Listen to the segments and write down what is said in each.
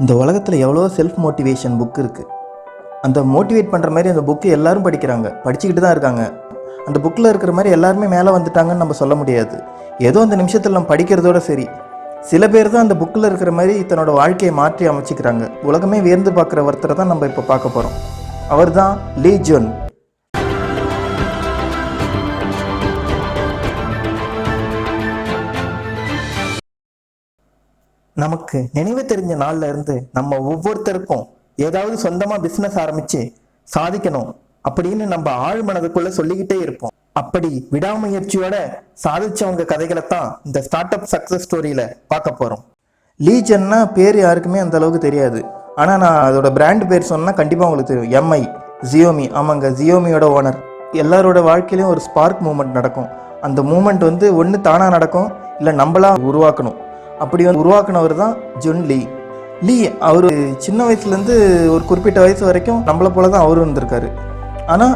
இந்த உலகத்தில் எவ்வளோ செல்ஃப் மோட்டிவேஷன் புக் இருக்குது அந்த மோட்டிவேட் பண்ணுற மாதிரி அந்த புக்கு எல்லாரும் படிக்கிறாங்க. படிச்சுக்கிட்டு தான் இருக்காங்க. அந்த புக்கில் இருக்கிற மாதிரி எல்லாருமே மேலே வந்துட்டாங்கன்னு நம்ம சொல்ல முடியாது. ஏதோ அந்த நிமிஷத்தில் நம்ம படிக்கிறதோட சரி. சில பேர் தான் அந்த புக்கில் இருக்கிற மாதிரி தன்னோட வாழ்க்கையை மாற்றி அமைச்சிக்கிறாங்க. உலகமே வியந்து பார்க்குற ஒருத்தரை தான் நம்ம இப்போ பார்க்க போகிறோம் அவர் தான் லீ ஜோன் நமக்கு நினைவு தெரிஞ்ச நாள்ல இருந்து நம்ம ஒவ்வொருத்தருக்கும் ஏதாவது சொந்தமா பிசினஸ் ஆரம்பிச்சு சாதிக்கணும் அப்படின்னு நம்ம ஆழ் மனதுக்குள்ள சொல்லிக்கிட்டே இருப்போம். அப்படி விடாமுயற்சியோட சாதிச்சவங்க கதைகளை தான் இந்த ஸ்டார்ட் அப் சக்சஸ் ஸ்டோரியில பார்க்க போறோம். லீஜன்னா பேர் யாருக்குமே அந்த அளவுக்கு தெரியாது. ஆனா நான் அதோட பிராண்ட் பேர் சொன்னா கண்டிப்பா உங்களுக்கு தெரியும். எம்ஐ ஜியோமி ஆமாங்க ஜியோமியோட ஓனர் எல்லாரோட வாழ்க்கையிலும் ஒரு ஸ்பார்க் மூமெண்ட் நடக்கும். அந்த மூமெண்ட் வந்து ஒன்று தானாக நடக்கும் இல்லை நம்மளா உருவாக்கணும். அப்படி வந்து உருவாக்குனவர் தான் ஜுன் லீ. லீ அவர் சின்ன வயசுலேருந்து ஒரு குறிப்பிட்ட வயசு வரைக்கும் நம்மளை போல தான் அவரும் இருந்திருக்காரு. ஆனால்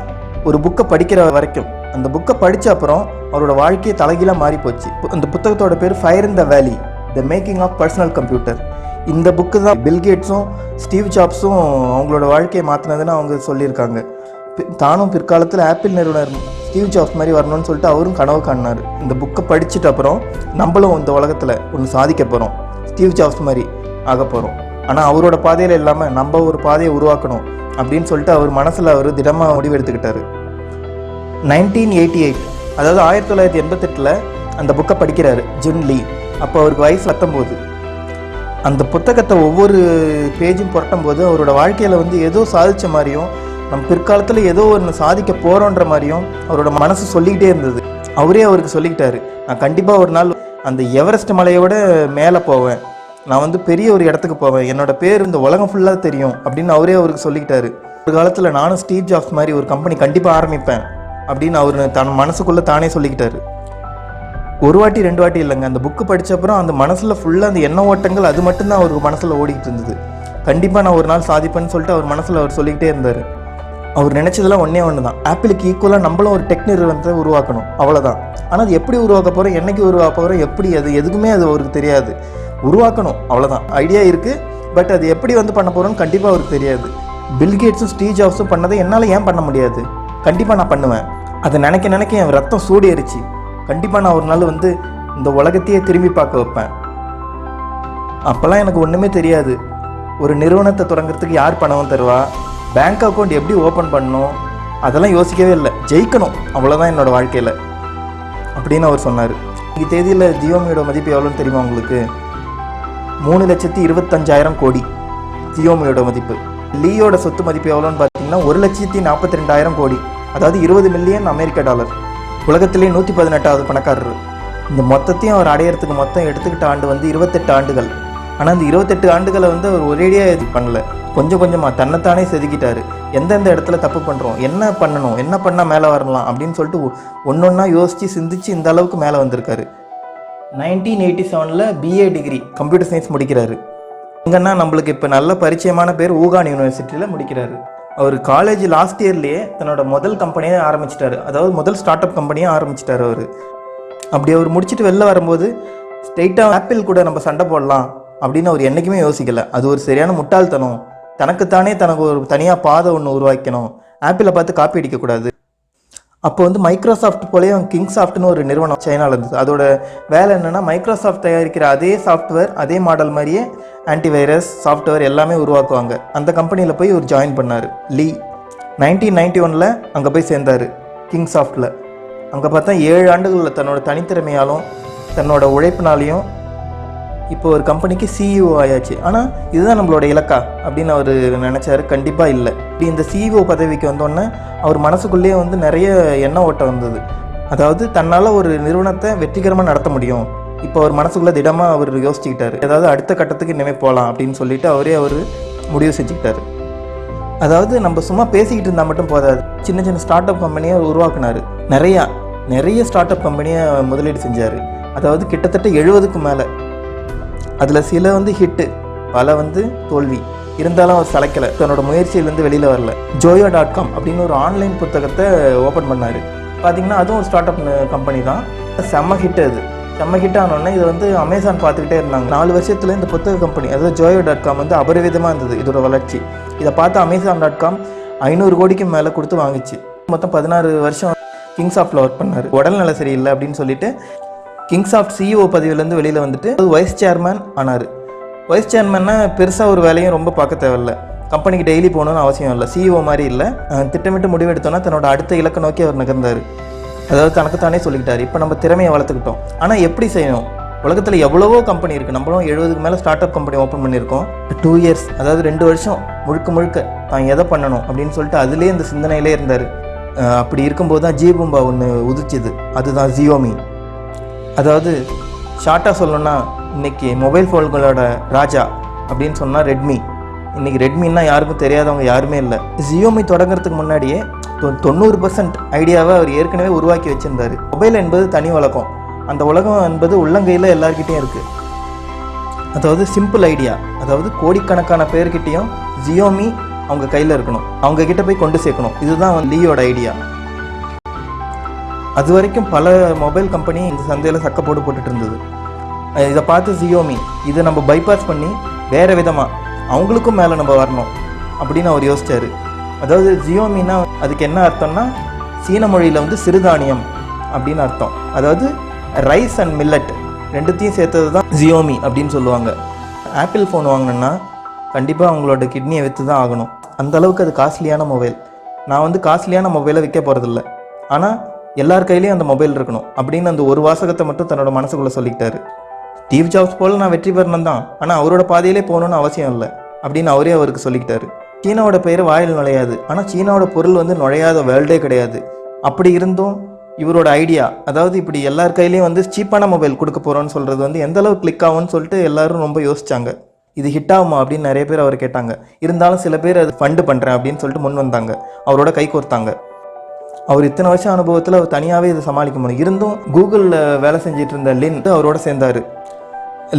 ஒரு புக்கை படிக்கிற வரைக்கும் அந்த புக்கை படித்த அப்புறம் அவரோட வாழ்க்கையை தலைகீழாக மாறி போச்சு அந்த புத்தகத்தோட பேர் fire in the valley the making of personal computer இந்த புக்கு தான் பில்கேட்ஸும் ஸ்டீவ் ஜாப்ஸும் அவங்களோட வாழ்க்கையை மாற்றினதுன்னு அவங்க சொல்லியிருக்காங்க. தானும் பிற்காலத்தில் ஆப்பிள் நிறுவனர் ஸ்டீவ் ஜாப்ஸ் மாதிரி வரணும்னு சொல்லிட்டு அவரும் கனவு காணினார். இந்த புக்கை படிச்சுட்டு அப்புறம் நம்மளும் இந்த உலகத்தில் ஒன்று சாதிக்க போகிறோம் ஸ்டீவ் ஜாப்ஸ் மாதிரி ஆக போகிறோம் ஆனால் அவரோட பாதையில் இல்லாமல் நம்ம ஒரு பாதையை உருவாக்கணும் அப்படின்னு சொல்லிட்டு அவர் மனசில் அவர் திடமாக முடிவெடுத்துக்கிட்டாரு. நைன்டீன் எயிட்டி எயிட் அதாவது ஆயிரத்தி தொள்ளாயிரத்தி எண்பத்தெட்டில் அந்த புக்கை படிக்கிறாரு ஜுன் லீ. அப்போ அவருக்கு வயசு பத்தொம்போது. அந்த புத்தகத்தை ஒவ்வொரு பேஜும் புரட்டும் போது அவரோட வாழ்க்கையில் வந்து ஏதோ சாதித்த மாதிரியும் நம்ம பிற்காலத்தில் ஏதோ ஒன்று சாதிக்க போகிறோன்ற மாதிரியும் அவரோட மனசு சொல்லிக்கிட்டே இருந்தது. அவரே அவருக்கு சொல்லிக்கிட்டாரு. நான் கண்டிப்பாக ஒரு நாள் அந்த எவரெஸ்ட் மலையோட மேலே போவேன். நான் வந்து பெரிய ஒரு இடத்துக்கு போவேன். என்னோட பேர் இந்த உலகம் ஃபுல்லாக தெரியும் அப்படின்னு அவரே அவருக்கு சொல்லிக்கிட்டாரு. ஒரு காலத்தில் நானும் ஸ்டீவ் ஜாப்ஸ் மாதிரி ஒரு கம்பெனி கண்டிப்பாக ஆரம்பிப்பேன் அப்படின்னு அவர் தன் மனசுக்குள்ளே தானே சொல்லிக்கிட்டாரு. ஒரு வாட்டி ரெண்டு வாட்டி இல்லைங்க. அந்த புக்கு படித்தப்புறம் அப்புறம் அந்த மனசில் ஃபுல்லாக அந்த எண்ண ஓட்டங்கள் அது மட்டும்தான் அவருக்கு மனசில் ஓடிக்கிட்டு இருந்தது. கண்டிப்பாக நான் ஒரு நாள் சாதிப்பேன்னு சொல்லிட்டு அவர் மனசில் அவர் சொல்லிக்கிட்டே இருந்தார். அவர் நினச்சதெல்லாம் ஒன்றே ஒன்று தான் ஆப்பிளுக்கு ஈக்குவலாக நம்மளும் ஒரு டெக் நிறுவனத்தை உருவாக்கணும். அவ்வளோதான் ஆனால் அது எப்படி உருவாக்க போகிறோம் என்னைக்கு உருவாக்க போகிறோம் எப்படி அது எதுக்குமே அது அவருக்கு தெரியாது. உருவாக்கணும் அவ்வளோதான் ஐடியா இருக்குது பட் அது எப்படி வந்து பண்ண போகிறோம்னு கண்டிப்பாக அவருக்கு தெரியாது. பில்கேட்ஸும் ஸ்டீவ் ஜாப்ஸும் பண்ணதை என்னால் ஏன் பண்ண முடியாது? கண்டிப்பாக நான் பண்ணுவேன். அதை நினைக்க நினைக்க என் ரத்தம் சூடேறிச்சு. கண்டிப்பாக நான் ஒரு நாள் வந்து இந்த உலகத்தையே திரும்பி பார்க்க வைப்பேன். அப்போல்லாம் எனக்கு ஒன்றுமே தெரியாது. ஒரு நிறுவனத்தை தொடங்குறதுக்கு யார் பணம் தருவா? பேங்க் அக்கௌண்ட் எப்படி ஓப்பன் பண்ணணும்? அதெல்லாம் யோசிக்கவே இல்லை. ஜெயிக்கணும். அவ்வளோதான் என்னோடய வாழ்க்கையில். அப்படின்னு அவர் சொன்னார். இந்த தேதியில் ஜியோமியோட மதிப்பு எவ்வளோன்னு தெரியுமா உங்களுக்கு? மூணு லட்சத்தி இருபத்தஞ்சாயிரம் கோடி ஜியோமியோட மதிப்பு. லீயோட சொத்து மதிப்பு எவ்வளோன்னு பார்த்தீங்கன்னா ஒரு லட்சத்தி நாற்பத்தி ரெண்டாயிரம் கோடி. அதாவது இருபது மில்லியன் அமெரிக்க டாலர். உலகத்திலே நூற்றி பதினெட்டாவது பணக்காரர். இந்த மொத்தத்தையும் அவர் அடையிறதுக்கு மொத்தம் எடுத்துக்கிட்ட ஆண்டு வந்து இருபத்தெட்டு ஆண்டுகள். ஆனால் அந்த இருபத்தெட்டு ஆண்டுகளை வந்து அவர் ஒரேடியாக இது பண்ணல. கொஞ்சம் கொஞ்சமாக தன்னைத்தானே செதுக்கிட்டாரு. எந்தெந்த இடத்துல தப்பு பண்ணுறோம் என்ன பண்ணணும் என்ன பண்ணால் மேலே வரலாம் அப்படின்னு சொல்லிட்டு ஒன்று ஒன்றா யோசித்து சிந்திச்சு இந்த அளவுக்கு மேலே வந்திருக்காரு. நைன்டீன் எயிட்டி செவனில் பிஏ டிகிரி கம்ப்யூட்டர் சயின்ஸ் முடிக்கிறாரு. எங்கன்னா நம்மளுக்கு இப்போ நல்ல பரிச்சயமான பேர் ஊகான் யூனிவர்சிட்டியில் முடிக்கிறாரு. அவர் காலேஜ் லாஸ்ட் இயர்லேயே தன்னோட முதல் கம்பெனியை ஆரம்பிச்சிட்டாரு. அதாவது முதல் ஸ்டார்ட் அப் கம்பெனியை ஆரம்பிச்சிட்டார் அவர். அப்படி அவர் முடிச்சுட்டு வெளில வரும்போது ஸ்ட்ரெயிட்டாக ஆப்பிள் கூட நம்ம சண்டை போடலாம் அப்படின்னு அவர் என்றைக்குமே யோசிக்கலை. அது ஒரு சரியான முட்டாள்தனம். தனக்குத்தானே தனக்கு ஒரு தனியாக பாதை ஒன்று உருவாக்கணும் ஆப்பிளை பார்த்து காப்பி அடிக்கக்கூடாது அப்போ வந்து மைக்ரோசாஃப்ட் போலேயும் கிங் சாஃப்ட்னு ஒரு நிறுவனம் சைனாவில் இருந்தது. அதோட வேலை என்னென்னா மைக்ரோசாஃப்ட் தயாரிக்கிற அதே சாஃப்ட்வேர் அதே மாடல் மாதிரியே ஆன்டிவைரஸ் சாஃப்ட்வேர் எல்லாமே உருவாக்குவாங்க. அந்த கம்பெனியில் போய் ஒரு ஜாயின் பண்ணார். லீ நைன்டீன் நைன்டி ஒனில் அங்கே போய் சேர்ந்தார் கிங் சாஃப்ட்டில் அங்கே பார்த்தா ஏழு ஆண்டுகளில் தன்னோட தனித்திறமையாலும் தன்னோட உழைப்பினாலையும் இப்போ ஒரு கம்பெனிக்கு சிஇஓ ஆயாச்சு. ஆனால் இதுதான் நம்மளோட இலக்கா அப்படின்னு அவர் நினச்சாரு. கண்டிப்பாக இல்லை. இப்படி இந்த சிஇஓ பதவிக்கு வந்தோடனே அவர் மனசுக்குள்ளேயே வந்து நிறைய எண்ண ஓட்டம் வந்தது. அதாவது தன்னால் ஒரு நிறுவனத்தை வெற்றிகரமாக நடத்த முடியும். இப்போ அவர் மனசுக்குள்ளே திடமாக அவர் யோசிச்சுக்கிட்டாரு. ஏதாவது அடுத்த கட்டத்துக்கு இனிமேல் போகலாம் அப்படின்னு சொல்லிட்டு அவரே அவர் முடிவு செஞ்சுக்கிட்டாரு. அதாவது நம்ம சும்மா பேசிக்கிட்டு இருந்தால் மட்டும் போதாது. சின்ன சின்ன ஸ்டார்ட் அப் கம்பெனியை அவர் உருவாக்குனாரு. நிறையா நிறைய ஸ்டார்ட் அப் கம்பெனியை முதலீடு செஞ்சார். அதாவது கிட்டத்தட்ட எழுபதுக்கு மேலே. அதில் சில வந்து ஹிட்டு பல வந்து தோல்வி. இருந்தாலும் அவர் சளைக்கலை. தன்னோட முயற்சியிலேருந்து வெளியில் வரல. ஜோயோ டாட் காம் அப்படின்னு ஒரு ஆன்லைன் புத்தகத்தை ஓப்பன் பண்ணார். பார்த்தீங்கன்னா அதுவும் ஒரு ஸ்டார்ட் அப் கம்பெனி தான். செம்ம ஹிட் அது. செம்ம ஹிட் ஆனோடனே இதை வந்து அமேசான் பார்த்துக்கிட்டே இருந்தாங்க. நாலு வருஷத்தில் இந்த புத்தக கம்பெனி அதாவது ஜோயோ டாட் காம் வந்து அபரிவிதமாக இருந்தது இதோட வளர்ச்சி. இதை பார்த்து அமேசான் டாட் காம் ஐநூறு கோடிக்கு மேலே கொடுத்து வாங்கிச்சு. மொத்தம் பதினாறு வருஷம் கிங்ஸ் ஆஃப்ல ஒர்க் பண்ணார். உடல்நல சரியில்லை அப்படின்னு சொல்லிட்டு கிங்ஸ் ஆஃப் சிஇஓ பதவியிலேருந்து வெளியில் வந்துட்டு வைஸ் சேர்மேன் ஆனார். வைஸ் சேர்மேன்னா பெருசாக ஒரு வேலையும் ரொம்ப பார்க்க தேவையில்ல. கம்பெனிக்கு டெய்லி போகணும்னு அவசியம் இல்லை. சிஇஓ மாதிரி இல்லை. திட்டமிட்டு முடிவெடுத்தோன்னா தன்னோட அடுத்த இலக்கை நோக்கி அவர் நகர்ந்தார். அதாவது தனக்கு தானே இப்போ நம்ம திறமையை வளர்த்துக்கிட்டோம். ஆனால் எப்படி செய்யணும்? உலகத்தில் எவ்வளவோ கம்பெனி இருக்குது நம்மளும் எழுபதுக்கு மேலே ஸ்டார்ட் அப் கம்பெனி ஓப்பன் பண்ணியிருக்கோம். டூ இயர்ஸ் அதாவது ரெண்டு வருஷம் முழுக்க முழுக்க தான் எதை பண்ணணும் அப்படின்னு சொல்லிட்டு அதுலேயே இந்த சிந்தனையிலே இருந்தார். அப்படி இருக்கும்போது தான் ஜீபும்பா ஒன்று உதிச்சுது. அதுதான் ஜியோமி அதாவது ஷார்ட்டாக சொல்லணும்னா இன்னைக்கு மொபைல் ஃபோன்களோட ராஜா அப்படின்னு சொன்னால் ரெட்மி. இன்றைக்கி ரெட்மின்னா யாருக்கும் தெரியாதவங்க யாருமே இல்லை. ஜியோமி தொடங்குறதுக்கு முன்னாடியே தொ- தொண்ணூறு பர்சன்ட் ஐடியாவை அவர் ஏற்கனவே உருவாக்கி வச்சுருந்தார். மொபைல் என்பது தனி உலகம். அந்த உலகம் என்பது உள்ளங்கையில் எல்லார்கிட்டயும் இருக்குது அதாவது சிம்பிள் ஐடியா அதாவது கோடிக்கணக்கான பேர்கிட்டையும் ஜியோமி அவங்க கையில் இருக்கணும். அவங்க கிட்ட போய் கொண்டு சேர்க்கணும். இதுதான் லீயோட ஐடியா அது வரைக்கும் பல மொபைல் கம்பெனி இந்த சந்தையில் சக்கப்போடு போட்டு போட்டுட்டு இருந்தது. இதை பார்த்து ஜியோமி இதை நம்ம பைபாஸ் பண்ணி வேறு விதமாக அவங்களுக்கும் மேலே நம்ம வரணும் அப்படின்னு அவர் யோசித்தார் அதாவது ஜியோமினா அதுக்கு என்ன அர்த்தம்னா சீன மொழியில் வந்து சிறுதானியம் அப்படின்னு அர்த்தம். அதாவது ரைஸ் அண்ட் மில்லட் ரெண்டுத்தையும் சேர்த்தது தான் ஜியோமி அப்படின்னு சொல்லுவாங்க. ஆப்பிள் ஃபோன் வாங்கினேன்னா கண்டிப்பாக அவங்களோட கிட்னியை விற்று தான் ஆகணும் அந்தளவுக்கு அது காஸ்ட்லியான மொபைல் நான் வந்து காஸ்ட்லியான மொபைலை விற்க போகிறதில்ல ஆனால் எல்லார் கையிலையும் அந்த மொபைல் இருக்கணும் அப்படின்னு அந்த ஒரு வாசகத்தை மட்டும் தன்னோட மனசுக்குள்ளே சொல்லிக்கிட்டாரு. ஸ்டீவ் ஜாப்ஸ் போல் நான் வெற்றி பெறணும் தான். ஆனால் அவரோட பாதையிலே போகணும்னு அவசியம் இல்லை அப்படின்னு அவரே அவருக்கு சொல்லிக்கிட்டாரு. சீனாவோட பெயர் வாயில் நுழையாது. ஆனால் சீனாவோட பொருள் வந்து நுழையாத வேர்ல்டே கிடையாது. அப்படி இருந்தும் இவரோட ஐடியா அதாவது இப்படி எல்லார் கையிலையும் வந்து சீப்பான மொபைல் கொடுக்க போகிறோன்னு சொல்கிறது வந்து எந்த அளவுக்கு கிளிக் ஆகும்னு சொல்லிட்டு எல்லாரும் ரொம்ப யோசிச்சாங்க. இது ஹிட் ஆகுமா அப்படின்னு நிறைய பேர் அவர் கேட்டாங்க. இருந்தாலும் சில பேர் அது ஃபண்டு பண்ணுறேன் அப்படின்னு சொல்லிட்டு முன் வந்தாங்க. அவரோட கை கோர்த்தாங்க. அவர் இத்தனை வருஷம் அனுபவத்தில் அவர் தனியாகவே இதை சமாளிக்க முடியும். இருந்தும் கூகுளில் வேலை செஞ்சிட்டு இருந்த லின் அவரோட சேர்ந்தார்.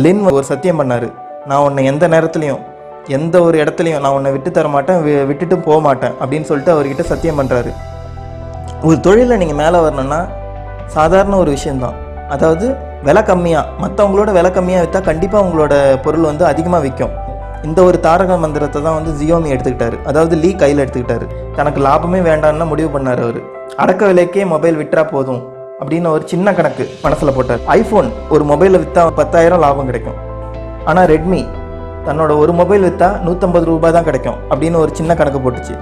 லின் ஒரு சத்தியம் பண்ணார். நான் உன்னை எந்த நேரத்துலையும் எந்த ஒரு இடத்துலையும் நான் உன்னை விட்டு தர மாட்டேன் விட்டுட்டு போக மாட்டேன் அப்படின்னு சொல்லிட்டு அவர்கிட்ட சத்தியம் பண்ணுறாரு ஒரு தொழிலில் நீங்கள் மேலே வரணும்னா சாதாரண ஒரு விஷயந்தான் அதாவது விலை கம்மியாக மற்றவங்களோட விலை கம்மியாக விற்றா கண்டிப்பாக உங்களோட பொருள் வந்து அதிகமாக விற்கும். இந்த ஒரு தாரக மந்திரத்தை தான் வந்து ஜியோமி எடுத்துக்கிட்டாரு. அதாவது லீ கையில் எடுத்துக்கிட்டாரு. தனக்கு லாபமே வேண்டாம்னு முடிவு பண்ணார் அவர். அடக்க விலைக்கே மொபைல் விற்றா போதும் அப்படின்னு ஒரு சின்ன கணக்கு மனசில் போட்டார். ஐஃபோன் ஒரு மொபைலை விற்றா பத்தாயிரம் லாபம் கிடைக்கும். ஆனால் ரெட்மி தன்னோட ஒரு மொபைல் விற்றா நூற்றம்பது ரூபாய் தான் கிடைக்கும் அப்படின்னு ஒரு சின்ன கணக்கு போட்டுச்சு.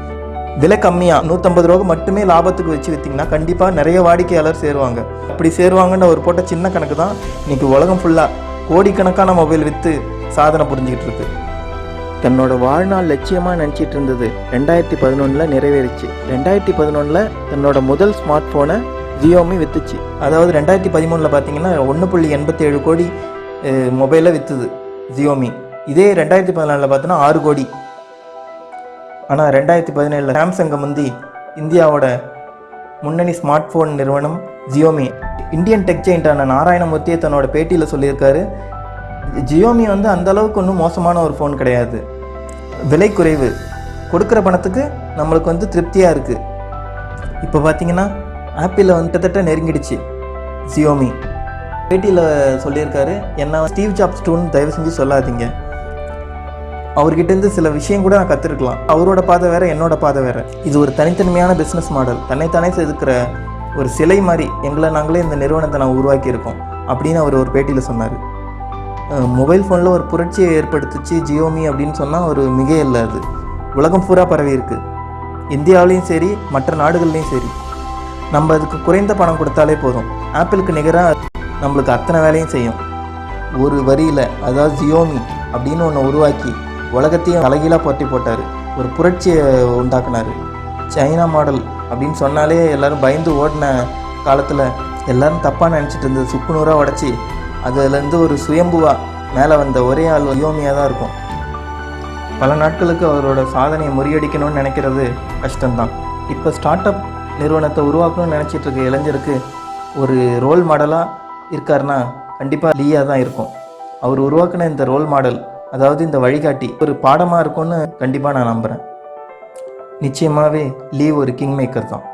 விலை கம்மியாக நூற்றம்பது ரூபா மட்டுமே லாபத்துக்கு வச்சு விற்றீங்கன்னா கண்டிப்பாக நிறைய வாடிக்கையாளர் சேருவாங்க. அப்படி சேருவாங்கன்னு அவர் போட்ட சின்ன கணக்கு தான் இன்றைக்கி உலகம் ஃபுல்லாக கோடிக்கணக்கான மொபைல் விற்று சாதனை புரிஞ்சுக்கிட்டு இருக்குது தன்னோட வாழ்நாள் லட்சியமாக நினச்சிட்டு இருந்தது ரெண்டாயிரத்தி பதினொன்றில் நிறைவேறிச்சு. ரெண்டாயிரத்தி பதினொன்றில் தன்னோட முதல் ஸ்மார்ட் ஃபோனை ஜியோமி வித்துச்சு. அதாவது ரெண்டாயிரத்தி பதிமூணில் பார்த்தீங்கன்னா ஒன்று புள்ளி எண்பத்தி ஏழு கோடி மொபைலை விற்றுது ஜியோமி. இதே ரெண்டாயிரத்தி பதினாலில் பார்த்தோன்னா ஆறு கோடி. ஆனால் ரெண்டாயிரத்தி பதினேழில் சாம்சங்கை முந்தி இந்தியாவோட முன்னணி ஸ்மார்ட் ஃபோன் நிறுவனம் ஜியோமி. இந்தியன் டெக் ஜெயின்டான நாராயணமூர்த்தியை தன்னோட பேட்டியில் சொல்லியிருக்காரு ஜியோமி வந்து அந்த அளவுக்கு ஒன்றும் மோசமான ஒரு ஃபோன் கிடையாது. விலை குறைவு. கொடுக்குற பணத்துக்கு நம்மளுக்கு வந்து திருப்தியாக இருக்குது இப்போ பார்த்தீங்கன்னா ஆப்பிளில் வந்து கிட்டத்தட்ட நெருங்கிடுச்சு ஜியோமி. பேட்டியில் சொல்லியிருக்காரு என்ன ஸ்டீவ் ஜாப்ஸ் டூன்னு தயவு செஞ்சு சொல்லாதீங்க. அவர்கிட்டேருந்து சில விஷயம் கூட நான் கற்றுருக்கலாம் அவரோட பாதை வேறு என்னோட பாதை வேறு. இது ஒரு தனித்தன்மையான பிஸ்னஸ் மாடல் தன்னைத்தானே செதுக்கிற ஒரு சிலை மாதிரி எங்களை நாங்களே இந்த நிறுவனத்தை நான் உருவாக்கியிருக்கோம். அப்படின்னு அவர் ஒரு பேட்டியில் சொன்னார். மொபைல் ஃபோனில் ஒரு புரட்சியை ஏற்படுத்துச்சு ஜியோமி அப்படின்னு சொன்னால் ஒரு மிக இல்லை அது. உலகம் பூரா பரவி இருக்கு. இந்தியாவிலையும் சரி மற்ற நாடுகள்லையும் சரி. நம்ம அதுக்கு குறைந்த பணம் கொடுத்தாலே போதும். ஆப்பிளுக்கு நிகராக நம்மளுக்கு அத்தனை வேலையும் செய்யும். ஒரு வரியில் அதாவது ஜியோமி அப்படின்னு ஒன்று உருவாக்கி உலகத்தையும் அழகிலாக போட்டி போட்டார். ஒரு புரட்சியை உண்டாக்குனார். சைனா மாடல் அப்படின்னு சொன்னாலே எல்லாரும் பயந்து ஓடின காலத்தில் எல்லோரும் தப்பாக நினச்சிட்டு இருந்தது. சுக்குநூறாக உடச்சி அதுலேருந்து ஒரு சுயம்புவா மேலே வந்த ஒரே ஆள் யோமியாக தான் இருக்கும். பல நாட்களுக்கு அவரோட சாதனையை முறியடிக்கணும்னு நினைக்கிறது கஷ்டம்தான். இப்போ ஸ்டார்ட் அப் நிறுவனத்தை உருவாக்கணும்னு நினச்சிட்டு இருக்க இளைஞருக்கு ஒரு ரோல் மாடலாக இருக்காருன்னா கண்டிப்பாக லீயா தான் இருக்கும். அவர் உருவாக்கின இந்த ரோல் மாடல் அதாவது இந்த வழிகாட்டி ஒரு பாடமாக இருக்கும்னு கண்டிப்பாக நான் நம்புகிறேன் நிச்சயமாகவே லீ ஒரு கிங் மேக்கர் தான்.